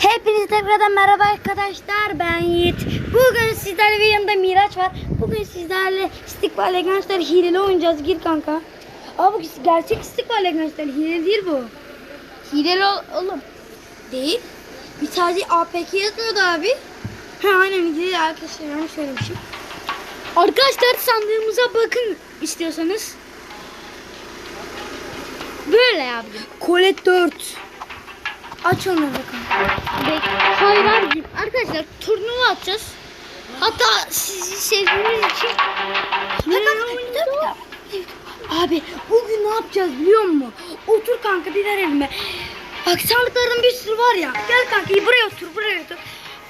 Hepinize tekrardan merhaba arkadaşlar. Ben Yiğit. Bugün sizlerle ve yanımda Miraç var. Bugün sizlerle İstikbal Gençler hileli oynayacağız. Gir kanka. Abi bu gerçek İstikbal Gençler hile değil bu. Hileli ol- oğlum. Değil. Bir sadece APK yazmıyordu abi. Ha aynen hileli arkadaşlar yanlış söylemişim. Arkadaşlar sandığımıza bakın istiyorsanız. Böyle yapacağım. Kolet 4. Aç onları kanka. Bek- Hayır abicim. Arkadaşlar turnuva atacağız. Hatta sizi sevdiğiniz için Hileli oynayacağız. Abi bugün ne yapacağız biliyor musun? Otur kanka diler elime. Bak sandıkların bir sürü var ya. Gel kanka buraya otur buraya otur.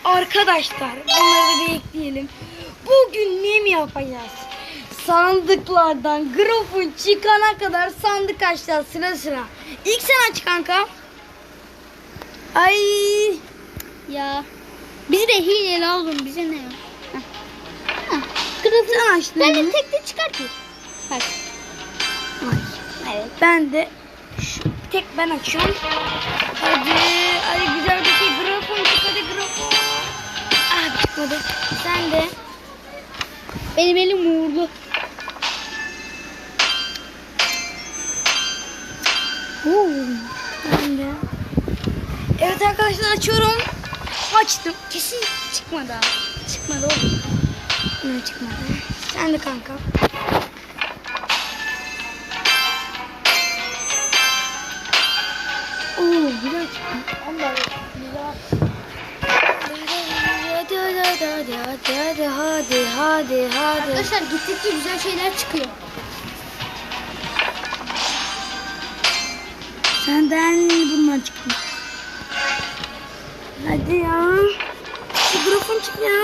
Arkadaşlar bunları da bir ekleyelim. Bugün ne mi yapacağız? Sandıklardan grafın çıkana kadar sandık açacağız sıra sıra. İlk sen aç kanka. Ay. ya bizi de hileli oğlum bize ne ya? Sen açtın Ben de mı? tek de çıkartayım. Bak. Evet. Ben de şu tek ben açıyorum. Hadi, hadi güzel bir şey. Grafon çık hadi grafon. Ah çıkmadı. Sen de. Benim elim uğurlu. Evet arkadaşlar açıyorum. Açtım. Kesin çıkmadı abi. Çıkmadı oğlum. Ne çıkmadı? Sen de kanka. Oo güzel çıktı. Allah Hadi hadi hadi hadi hadi hadi hadi. Arkadaşlar gittikçe güzel şeyler çıkıyor. Senden bundan çıkmış. Hadi ya. Şu grafon çık ya.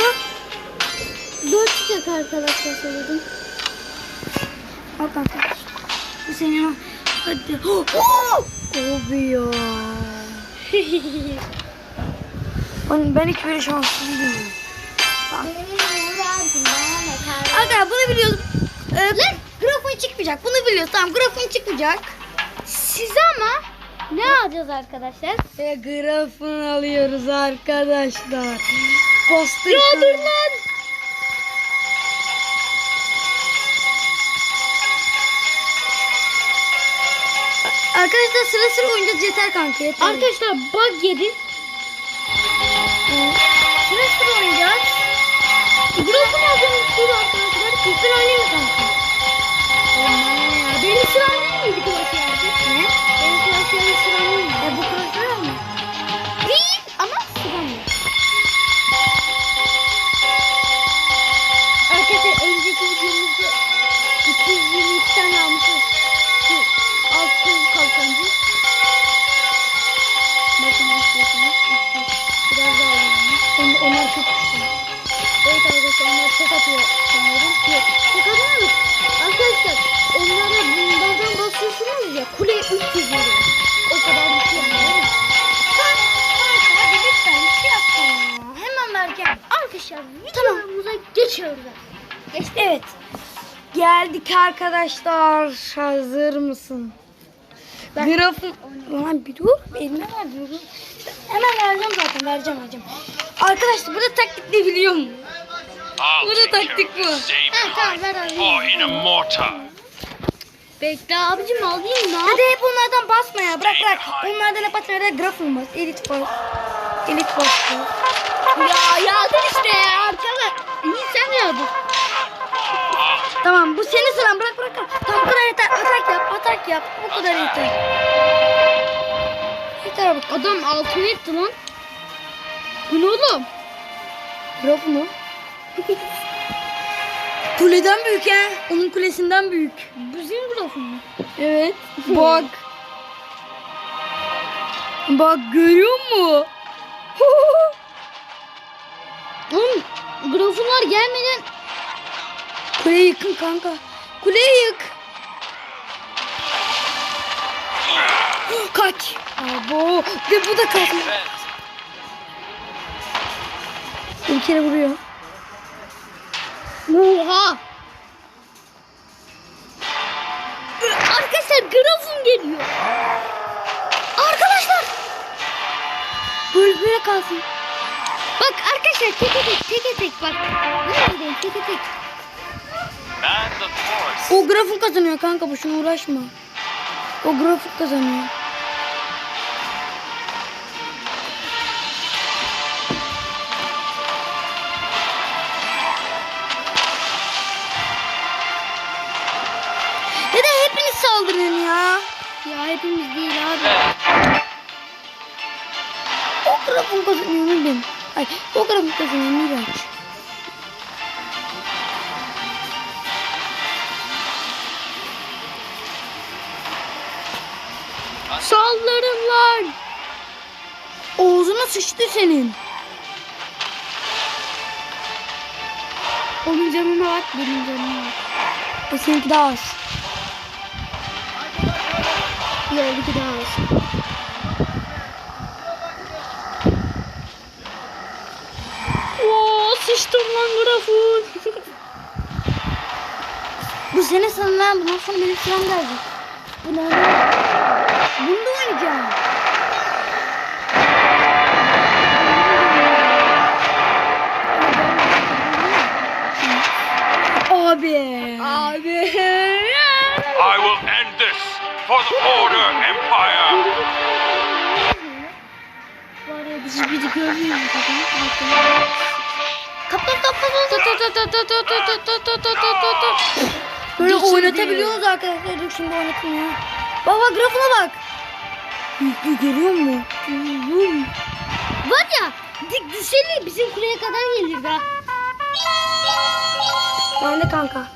Dört çıkacak arkadaşlar söyledim. Al kanka. Bu senin. Hadi. Oh! Abi ya. ben, hiç böyle şanssız değilim. Arkadaşlar bunu biliyoruz. Ee, grafon çıkmayacak. Bunu biliyoruz. Tamam grafon çıkmayacak. Size ama ne alacağız arkadaşlar? Ve grafon alıyoruz arkadaşlar. Poster. Ya dur lan. Arkadaşlar sıra sıra oynayacağız yeter kanka yeter. Arkadaşlar bug yedi. sıra sıra oynayacağız. Grafın aldığımız sürü arkadaşlar. Oynayayım mı kanka? Sıram değil miydi klasörde? Ne? Benim klasörde sıram değil miydi? E bu klasör mı? Değil ama sıram yok. Arkadaşlar önceki videomuzda 222 tane almışız. Şu altın kalkancı. Bakın istiyorsunuz. Biraz daha alayım. On, onlar çok güçlü. Arkadaşlar onlar tek atıyor sanıyorum. Yok tek atmıyor mu? Arkadaşlar onlara bunlardan basıyorsunuz ya kuleye 300 veriyor. O kadar bir şey değil mi? Kanka hadi lütfen bir şey yapsana ya. Hemen vereceğim. Arkadaşlar videomuza geçiyoruz. Geçti. Evet. Geldik arkadaşlar. Hazır mısın? Grafın... Lan bir dur. Eline ver. Hemen vereceğim zaten. Vereceğim vereceğim. Arkadaşlar burada taktik ne biliyor musun? Burada taktik bu. Ha, tamam, ver behind. abi. Or in a mortar. Bekle abicim alayım ne Hadi hep onlardan basma ya. Bırak bırak. Onlardan hep atma. Nerede grafın bas. Elit bas. Elit bas. Ya yağdır işte ya arkadaşlar. İyi sen de yağdır. Tamam bu senin sıran. Bırak bırak. Tamam bu kadar yeter. Atak yap. Atak yap. Bu kadar yeter. Yeter bak. Adam altın etti lan. Bu ne oğlum? Grafı mı? Kuleden büyük ha. Onun kulesinden büyük. Bizim grafın mı? Evet. Bak. Bak görüyor musun? Oğlum grafunlar gelmeden Kuleyi yıkın kanka. Kuleyi yık. Kaç. Abo. Ve bu da kaçma. Bir kere vuruyor. Oha! Arkadaşlar grafum geliyor. Arkadaşlar. Böyle böyle kalsın. Bak arkadaşlar teke tek teke tek bak. Nerede teke tek. O grafik kazanıyor kanka boşuna uğraşma. O grafik kazanıyor. Hepimiz değil abi. O grafik kazanıyor bileyim. Ay o grafik kazanıyor Miraç. Saldırın lan. Ağzına sıçtı senin. Onun canına bak benim canıma bak. O seninki daha az. Yok iki daha az. Oo sıçtım lan grafun. Bu sene sana bundan sonra benim sıram gelecek. Bu ne? Bunu da oynayacağım. Abi. Abi for the border empire. Var ya bizi biri görmüyor mu? Kapat kapat Böyle oynatabiliyoruz arkadaşlar. Dur şimdi oynatmıyor. Baba grafına bak. Görüyor musun? Var ya dik düşeli bizim kuleye kadar gelir be. Ben de kanka.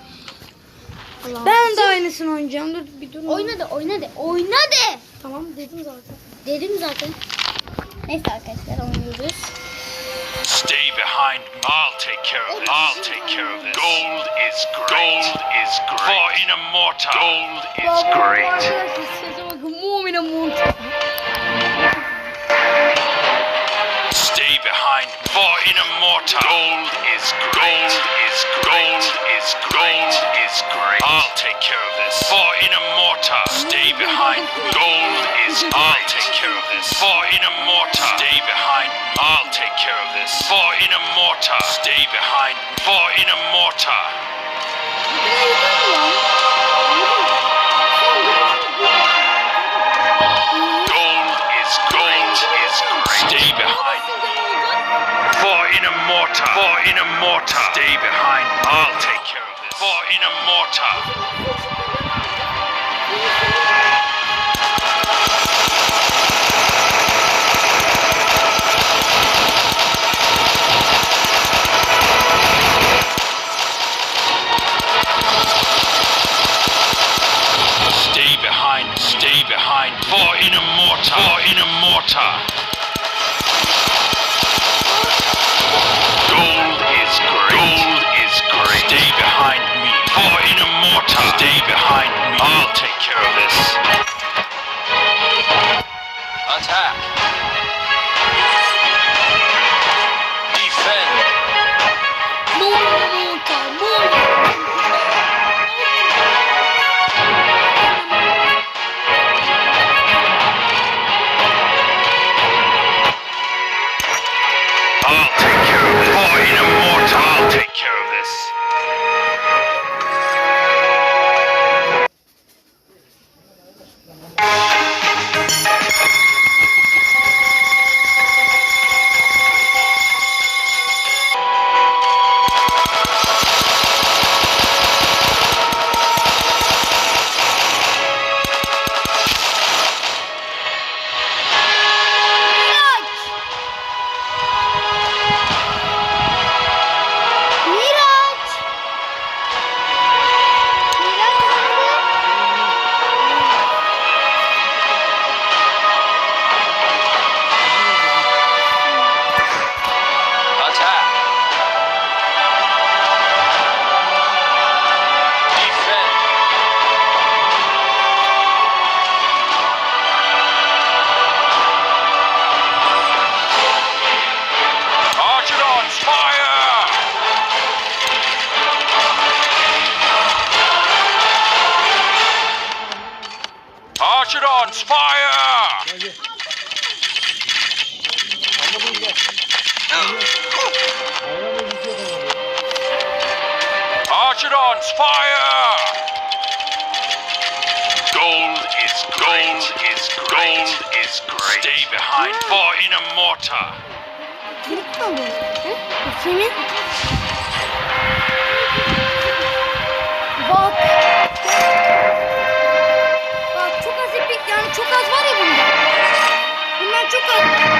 Allah. Ben de aynısını oynayacağım. Dur bir dur. Oyna de oyna de oyna de. Tamam dedim zaten. Dedim zaten. Neyse arkadaşlar oynuyoruz. Stay behind. I'll take care of this. I'll take care of this. Gold is great. Gold is great. For in a mortar. Gold is great. Arkadaşlar sese bakın. Mu'mine For in a mortar. Gold is great. Gold is gold is gold is great. I'll take care of this. For in a mortar. Stay behind. Gold is. great. I'll take care of this. For in a mortar. Stay behind. I'll take care of this. For in a mortar. Stay behind. For in mortar. For in a mortar. Stay behind. I'll take care of this. For in a mortar. Behind me. I'll take care of this. Attack. Mi bu? Hı? Senin. Bak. Bak çok az iplik yani çok az var ya bunda. Bunlar çok az.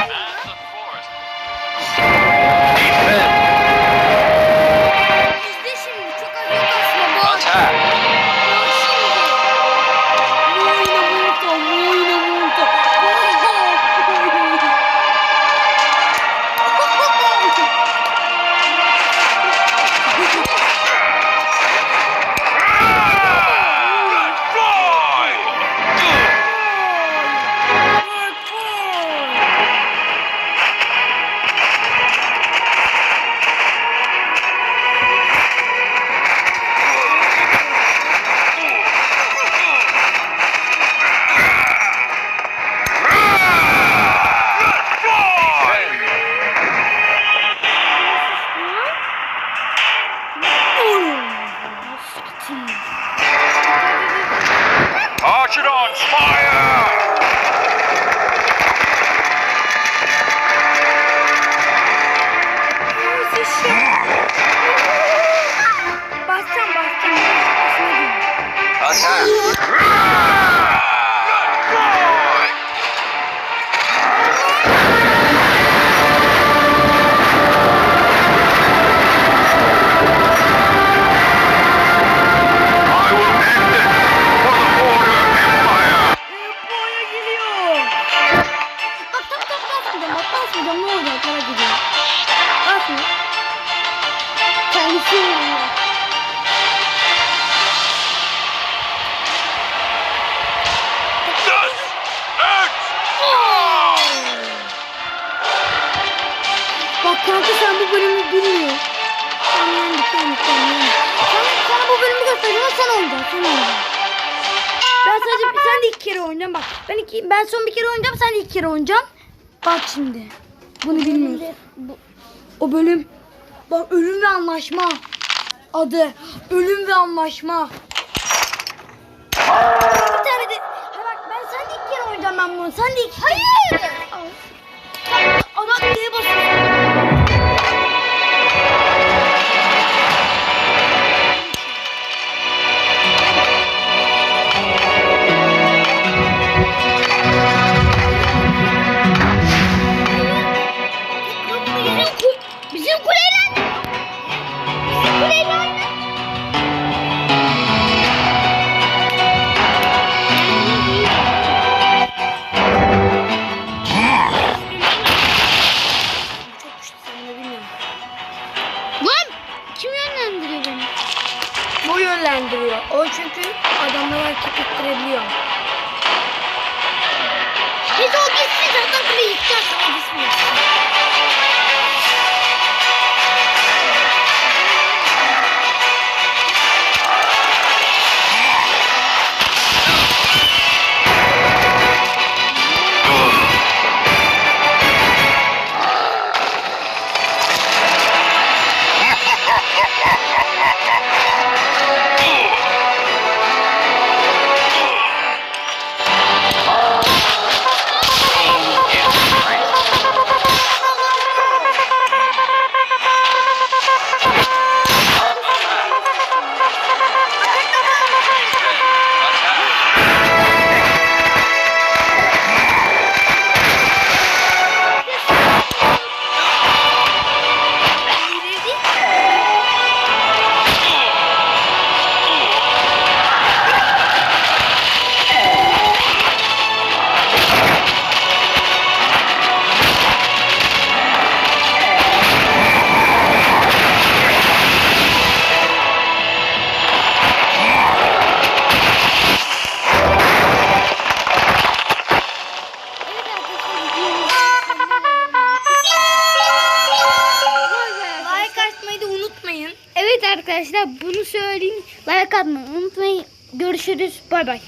İki kere oynayacağım bak. Ben iki, ben son bir kere oynayacağım sen iki kere oynayacaksın. Bak şimdi. Bunu bilmiyorsun. Bu, O bölüm bak ölüm ve anlaşma adı ölüm ve anlaşma. Bir tane de ha bak ben sen de iki kere oynayacağım ben bunu. Sen de iki Hayır. Adam diye basıyor. Atmayı unutmayın. Görüşürüz. Bay bay.